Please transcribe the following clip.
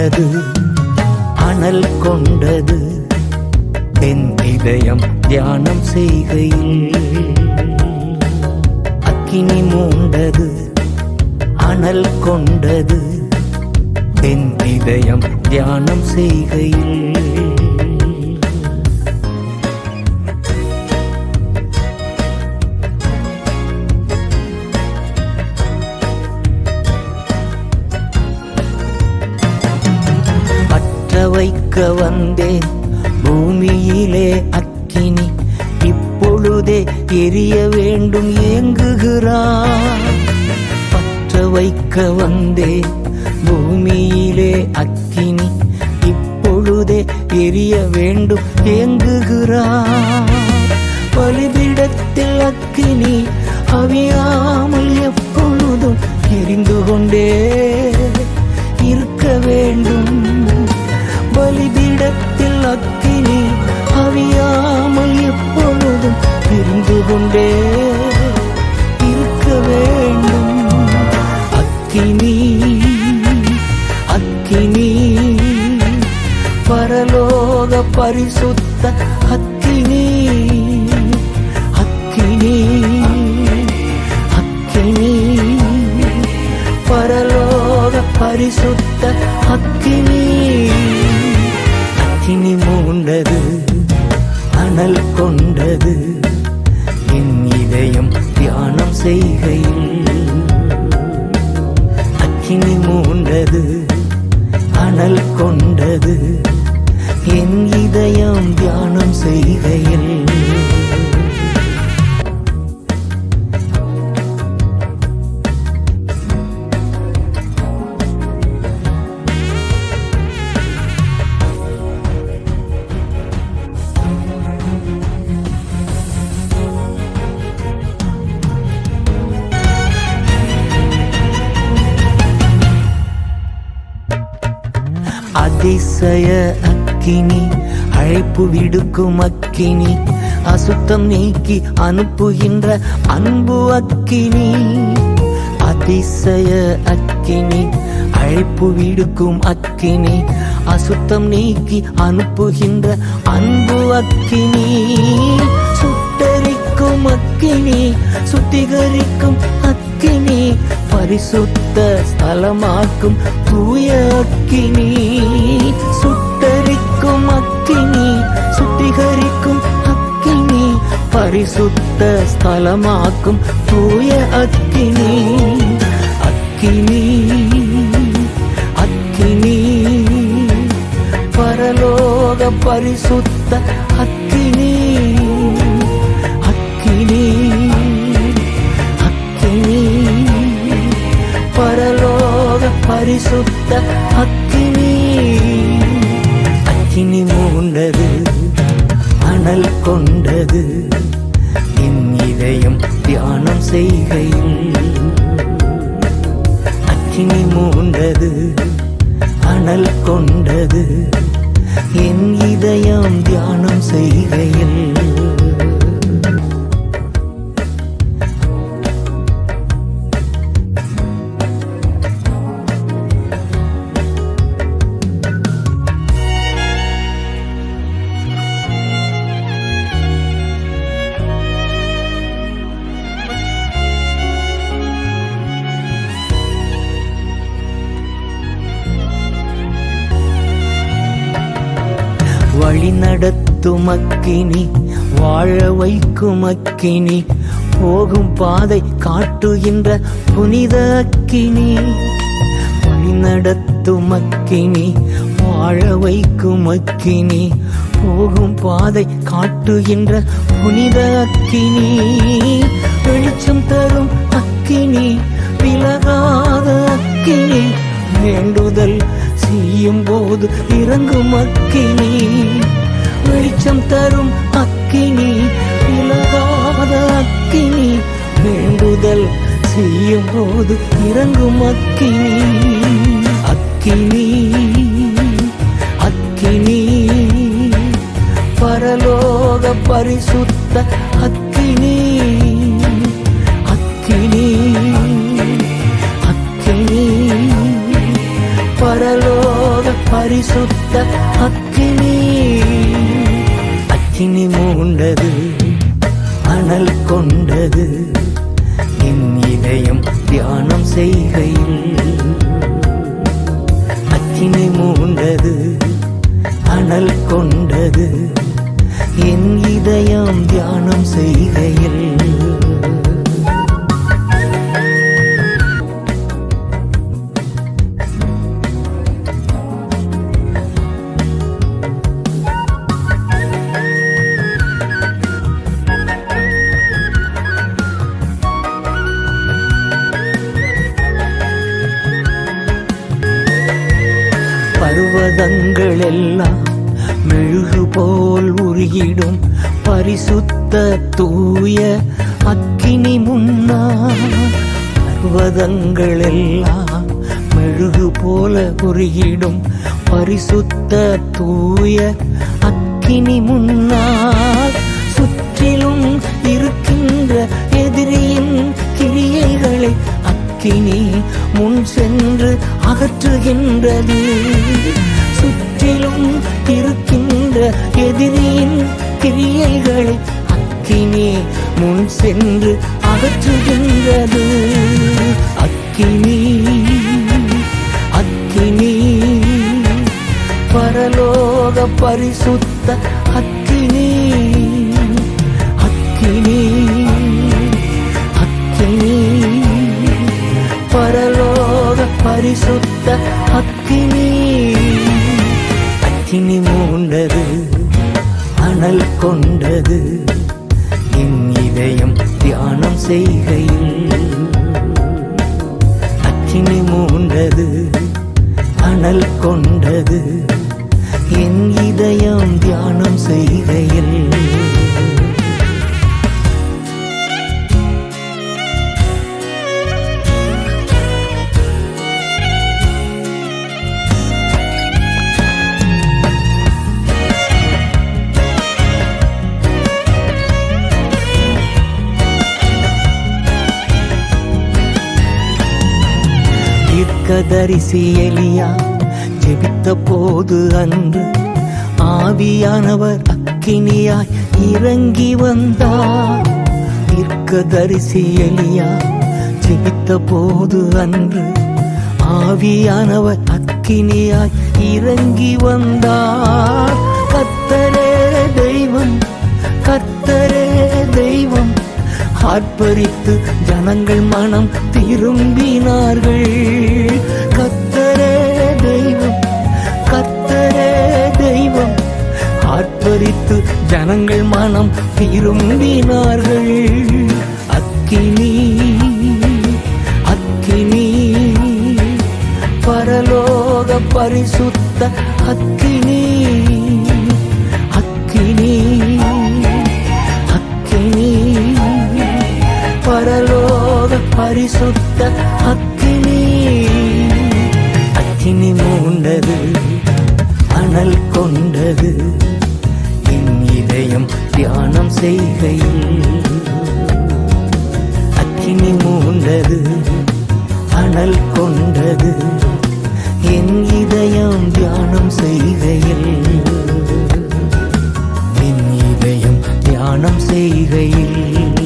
கொண்டது அனல் கொண்டது. என் இதயம் தியானம் செய்கையில் அக்கினி மூண்டது அனல் கொண்டது. என் இதயம் தியானம் செய்கையில் வைக்க வந்தேன். பூமியிலே அக்கினி இப்பொழுதே எரிய வேண்டும் ஏங்குகிறான் பற்ற வைக்க வந்தேன். பூமியிலே அக்கினி இப்பொழுதே எரிய வேண்டும் ஏங்குகிறான் பலிபீடத்தில் அக்கினி அவியாமல் எப்பொழுதும் எரிந்து கொண்டே இருக்க வேண்டும். எப்பொழுதும் கொண்டே இருக்க வேண்டும். அக்கினி அக்கினி பரலோக பரிசுத்த அக்கினி அக்கினி அக்கினி பரலோக பரிசுத்த அக்கினி. அக்கினி மூண்டது அனல் கொண்டது. என் இதயம் தியானம் செய்கையில் அக்கினி மூண்டது. அனல் கொண்டது. என் இதயம் தியானம் செய்கையில் அதிசய அக்கினி அழைப்பு விடுக்கும் அக்கினி அசுத்தம் நீக்கி அனுப்புகின்ற அன்பு அக்கினி. அதிசய அக்கினி அழைப்பு விடுக்கும் அக்கினி அசுத்தம் நீக்கி அனுப்புகின்ற அன்பு அக்கினி. சுட்டரிக்கும் அக்கினி சுத்திகரிக்கும் அக்கினி பரிசுத்த ஸ்தலமாக்கும் தூய அக்கினி. சுட்டரிக்கும் அக்கினி சுத்திகரிக்கும் அக்கினி. பரிசுத்த ஸ்தலமாக்கும் தூய அக்கினி. அக்கினி அக்கினி. பரலோக பரிசுத்த அக்கினி. அக்கினி பரிசுத்த அக்கினி. அக்கினி மூண்டது மணல் கொண்டது. என் இதயம் தியானம் செய்கையில். அக்கினி மூண்டது மணல் கொண்டது. என் இதயம் தியானம் செய்கையில். நடத்தும் அக்கினி வாழ வைக்கும் அக்கினி போகும் பாதை காட்டுகின்ற புனித அக்கினி. வழி நடத்தும் அக்கினி வாழ வைக்கும் அக்கினி போகும் பாதை காட்டுகின்ற புனித அக்கினி. வெளிச்சம் தரும் அக்கினி விலகாத அக்கினி வேண்டுதல் செய்யும் போது இறங்கும் அக்கினி வெளிச்சம் தரும் அக்கினி உலகாத அக்கினி. வேண்டுதல் செய்யும் போது இறங்கும் அக்கினி. அக்கினி அக்கினி. பரலோக பரிசுத்த அக்கினி அக்கினி அக்கினி. பரலோக பரிசுத்த அக்கினி. அக்கினி மூண்டது அனல் கொண்டது. என் இதயம் தியானம் செய்கையில் அக்கினி மூண்டது அனல் கொண்டது. என் இதயம் தியானம் செய்கையில் கரங்கள் எல்லாம் மெழுகு போல் உருகிடும் பரிசுத்த தூய அக்கினி முன்னா பர்வதங்கள் எல்லாம் மெழுகு போல உருகிடும் பரிசுத்த தூய அக்கினி முன்னால் சுற்றிலும் இருக்கின்ற எதிரியின் கிரியைகளை அக்கினி முன் சென்று அகற்றுகின்றது. சுற்றிலும் இருக்கின்ற எதிரியின் கிரியைகளை அக்கினி முன் சென்று அகற்றுகின்றது. அக்கினி அக்கினி பரலோக பரிசுத்த அக்கினி அக்கினி அக்கினி பரலோக பரிசுத்த அக்கினி. அக்கினி மூண்டது அனல் கொண்டது. என் இதயம் தியானம் செய்கையில் அக்கினி மூண்டது அனல் கொண்டது. என் இதயம் தியானம் செய்கையில் தீர்க்கதரிசி எலியா ஜெபித்த போது அன்று ஆவியானவர் அக்கினியாய் இறங்கி வந்தார். தீர்க்கதரிசி எலியா ஜெபித்த போது அன்று ஆவியானவர் அக்கினியாய் இறங்கி வந்தார். ஆர்ப்பரித்து ஜனங்கள் மனம் திரும்பினார்கள். கத்தரே தெய்வம் கத்தரே தெய்வம். ஆர்ப்பரித்து ஜனங்கள் மனம் திரும்பினார்கள். அக்கினி அக்கினி பரலோக பரிசுத்த அக்கினி. பரலோக பரிசுத்த அக்கினி அக்கினி மூண்டது அனல் கொண்டது. என் இதயம் தியானம் செய்கையில். அக்கினி மூண்டது அனல் கொண்டது. என் இதயம் தியானம் செய்கையில். என் இதயம் தியானம் செய்கையில்.